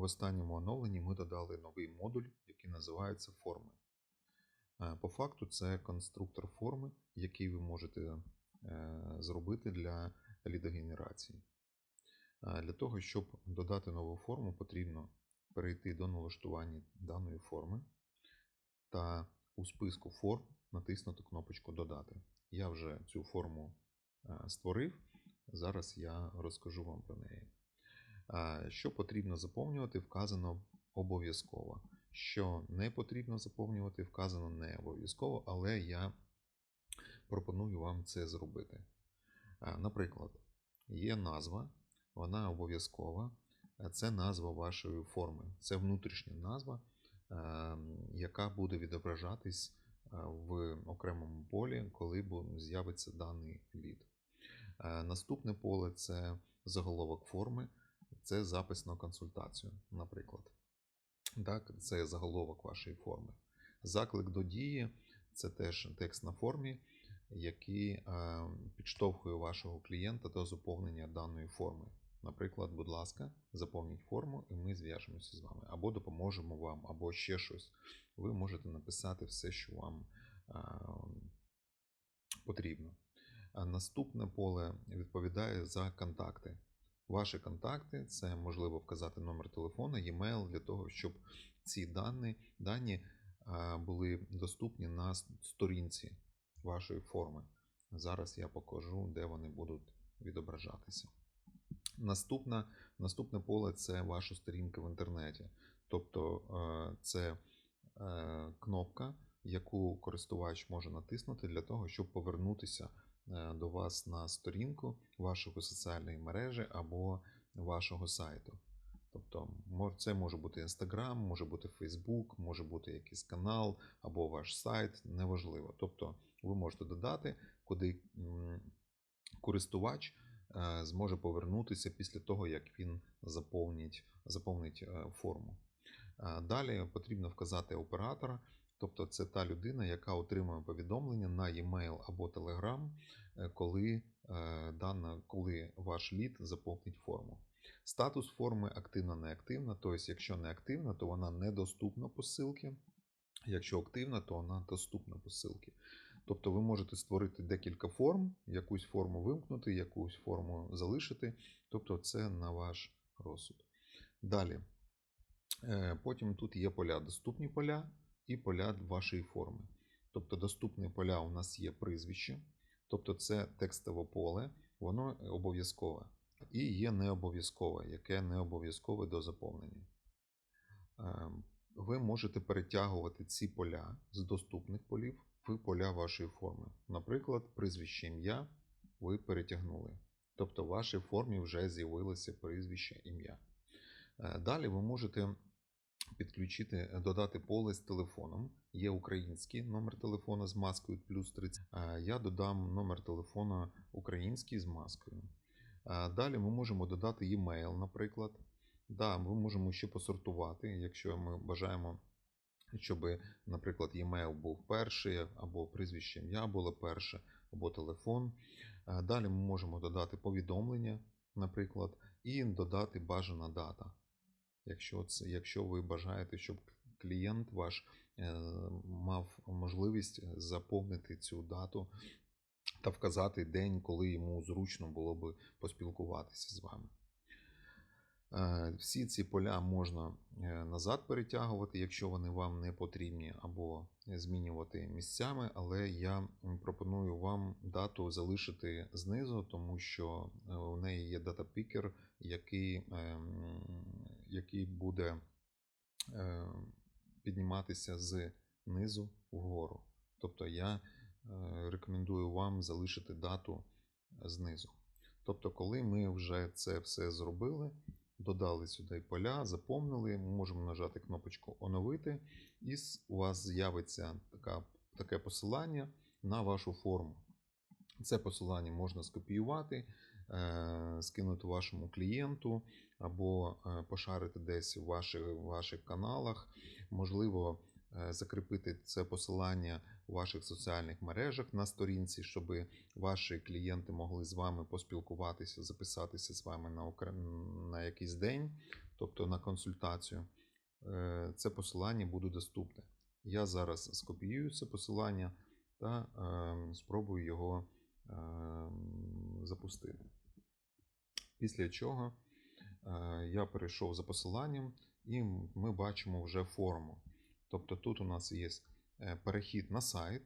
в останньому оновленні ми додали новий модуль, який називається форми. Е, По факту, це конструктор форми, який ви можете е, зробити для лідогенерації. Е, Для того, щоб додати нову форму, потрібно перейти до налаштування даної форми та у списку форм натиснути кнопочку Додати. Я вже цю форму створив. Зараз я розкажу вам про неї. Що потрібно заповнювати, вказано обов'язково. Що не потрібно заповнювати, вказано не обов'язково, але я пропоную вам це зробити. Наприклад, є назва, вона обов'язкова. Це назва вашої форми. Це внутрішня назва, яка буде відображатись в окремому полі, коли з'явиться даний лід. Наступне поле це заголовок форми, це запис на консультацію, наприклад. Так, це заголовок вашої форми. Заклик до дії це теж текст на формі, який е, підштовхує вашого клієнта до заповнення даної форми. Наприклад, будь ласка, заповніть форму, і ми зв'яжемося з вами, або допоможемо вам, або ще щось. Ви можете написати все, що вам е, потрібно. Наступне поле відповідає за контакти. Ваші контакти це можливо вказати номер телефону, e-mail для того, щоб ці дані, дані е, були доступні на сторінці вашої форми. Зараз я покажу, де вони будуть відображатися. Наступна, наступне поле це ваша сторінка в інтернеті. Тобто е, це е, кнопка, яку користувач може натиснути для того, щоб повернутися до вас на сторінку вашої соціальної мережі або вашого сайту. Тобто, це може бути Instagram, може бути Facebook, може бути якийсь канал або ваш сайт, неважливо. Тобто, ви можете додати, куди користувач е, зможе повернутися після того, як він заповнить, заповнить е, форму. Далі потрібно вказати оператора, тобто це та людина, яка отримує повідомлення на e-mail або Telegram, е, коли, е, дана, коли ваш лід заповнить форму. Статус форми активна неактивна, тобто, якщо не активна, то вона недоступна по ссылці. Якщо активна, то вона доступна по ссылці. Тобто ви можете створити декілька форм, якусь форму вимкнути, якусь форму залишити. Тобто це на ваш розсуд. Далі. Е, Потім тут є поля, доступні поля і поля вашої форми. Тобто доступні поля у нас є прізвище, тобто це текстове поле, воно обов'язкове. І є необов'язкове, яке не обов'язкове до заповнення. Е, Ви можете перетягувати ці поля з доступних полів в поля вашої форми. Наприклад, прізвище ім'я ви перетягнули. Тобто в вашій формі вже з'явилося прізвище ім'я. Е, Далі ви можете підключити, додати поле з телефоном. Є український номер телефона з маскою плюс 30. Е, Я додам номер телефона український з маскою. Е, Далі ми можемо додати e-mail, наприклад. Да, ми можемо ще посортувати, якщо ми бажаємо, щоб, наприклад, e-mail був перший, або прізвище ім'я було перше, або телефон. Е, Далі ми можемо додати повідомлення, наприклад, і додати бажана дата. Якщо, це, якщо ви бажаєте, щоб клієнт ваш е, мав можливість заповнити цю дату та вказати день, коли йому зручно було би поспілкуватися з вами. Е, Всі ці поля можна е, назад перетягувати, якщо вони вам не потрібні, або змінювати місцями, але я пропоную вам дату залишити знизу, тому що у неї є датапікер, який, ем, який буде е, підніматися з низу вгору. Тобто я е, рекомендую вам залишити дату знизу. Тобто, коли ми вже це все зробили, додали сюди поля, заповнили, ми можемо нажати кнопочку Оновити, і у вас з'явиться така, таке посилання на вашу форму. Це посилання можна скопіювати, скинути вашому клієнту або е, пошарити десь в ваших, ваших каналах. Можливо, е, закріпити це посилання у ваших соціальних мережах на сторінці, щоб ваші клієнти могли з вами поспілкуватися, записатися з вами на, окрем... на якийсь день. тобто на консультацію, е, це посилання буде доступне. Я зараз скопіюю це посилання та е, спробую його е, запустити. Після чого е, я перейшов за посиланням, і ми бачимо вже форму. Тобто тут у нас є е, перехід на сайт,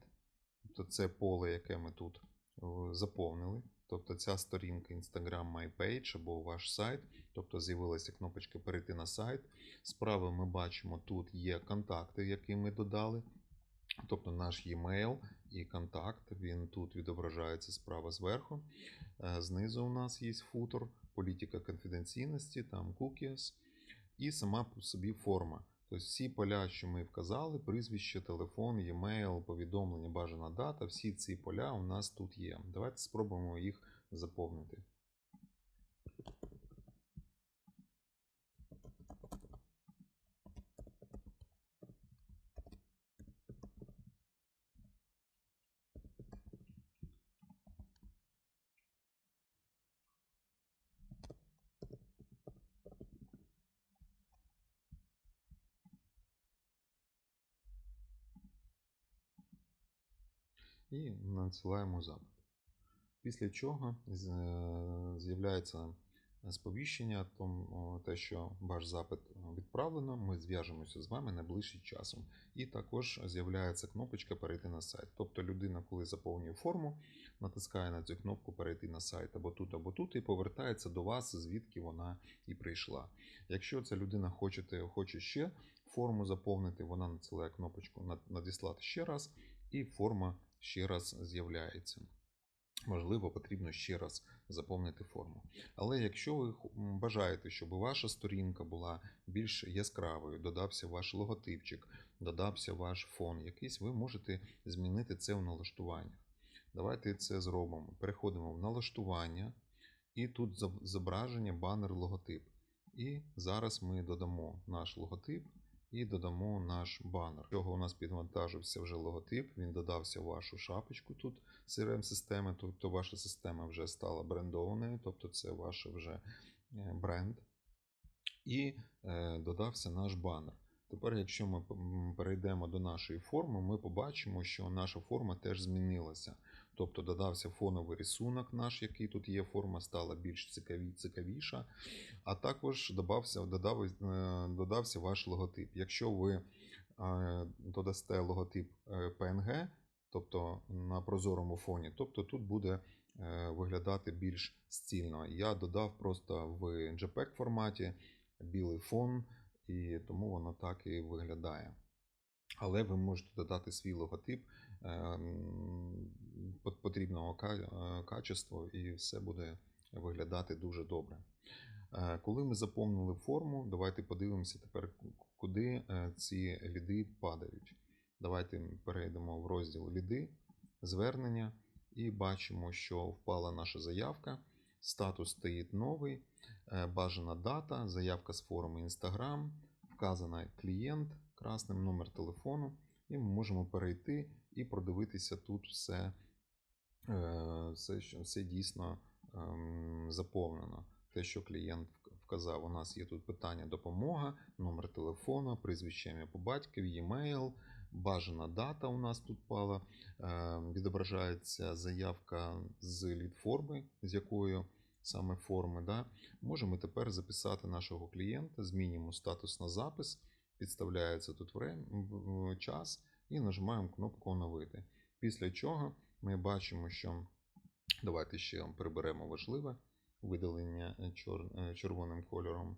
тобто це поле, яке ми тут е, заповнили. Тобто ця сторінка Instagram My Page або ваш сайт. Тобто з'явилася кнопочка перейти на сайт. Справа ми бачимо, тут є контакти, які ми додали. Тобто наш e-mail і контакт, він тут відображається справа зверху. Знизу у нас є футер, політика конфіденційності, там cookies і сама по собі форма. Тобто всі поля, що ми вказали, прізвище, телефон, e-mail, повідомлення, бажана дата, всі ці поля у нас тут є. Давайте спробуємо їх заповнити. І надсилаємо запит. Після чого е, з'являється сповіщення, те, що ваш запит відправлено, ми зв'яжемося з вами найближчим часом. І також з'являється кнопочка перейти на сайт. Тобто людина, коли заповнює форму, натискає на цю кнопку перейти на сайт або тут, або тут, і повертається до вас, звідки вона і прийшла. Якщо ця людина хоче ще форму заповнити, вона надсилає кнопочку надіслати ще раз, і форма ще раз з'являється. Можливо, потрібно ще раз заповнити форму. Але якщо ви бажаєте, щоб ваша сторінка була більш яскравою, додався ваш логотипчик, додався ваш фон якийсь, ви можете змінити це в налаштуваннях. Давайте це зробимо. Переходимо в налаштування, і тут зображення банер логотип. І зараз ми додамо наш логотип і додамо наш банер. Цього у нас підвантажився вже логотип, він додався в вашу шапочку тут crm системи тобто ваша система вже стала брендованою, тобто це ваш вже е, бренд. І е, додався наш банер. Тепер, якщо ми перейдемо до нашої форми, ми побачимо, що наша форма теж змінилася. Тобто додався фоновий рисунок наш, який тут є, форма стала більш цікаві, цікавіша. А також додався, додав, е, додався ваш логотип. Якщо ви е, додасте логотип е, PNG, тобто на прозорому фоні, тобто тут буде виглядати більш стільно. Я додав просто в JPEG форматі білий фон, і тому воно так і виглядає. Але ви можете додати свій логотип потрібного е, качества, і все буде виглядати дуже добре. Е, Коли ми заповнили форму, давайте подивимося тепер, куди е, ці ліди падають. Давайте перейдемо в розділ ліди, звернення, і бачимо, що впала наша заявка. Статус стоїть новий, бажана дата, заявка з форми Instagram, вказана клієнт, красним номер телефону, і ми можемо перейти і продивитися тут все, е, все, що- все дійсно ем, заповнено. Те, що клієнт вказав, у нас є тут питання допомога, номер телефону, прізвище ім'я по батькові, e-mail, бажана дата у нас тут пала. Е, Відображається заявка з лід-форми, з якою саме форми. Да? Можемо тепер записати нашого клієнта, змінюємо статус на запис, підставляється тут час і нажимаємо кнопку оновити. Після чого ми бачимо, що давайте ще приберемо важливе видалення е, чор- е, червоним кольором.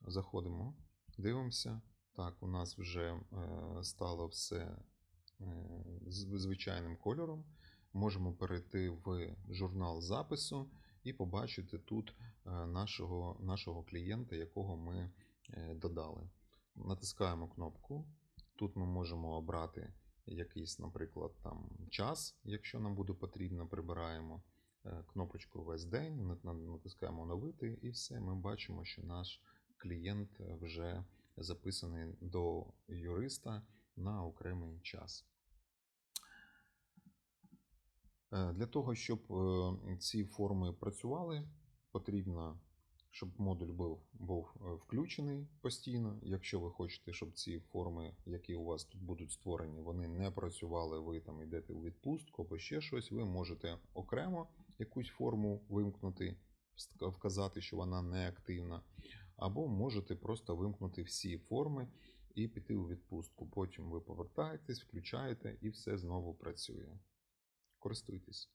Заходимо, дивимося. Так, у нас вже е, стало все звичайним кольором. Можемо перейти в журнал запису і побачити тут нашого, нашого клієнта, якого ми додали. Натискаємо кнопку. Тут ми можемо обрати якийсь, наприклад, там час, якщо нам буде потрібно, прибираємо е, кнопочку весь день, натискаємо оновити, і все. Ми бачимо, що наш клієнт вже записаний до юриста на окремий час. Е, Для того, щоб е, ці форми працювали, потрібно щоб модуль був, був е, включений постійно. Якщо ви хочете, щоб ці форми, які у вас тут будуть створені, вони не працювали, ви там йдете у відпустку або ще щось, ви можете окремо якусь форму вимкнути, вказати, що вона не активна, або можете просто вимкнути всі форми і піти у відпустку. Потім ви повертаєтесь, включаєте і все знову працює. Користуйтесь.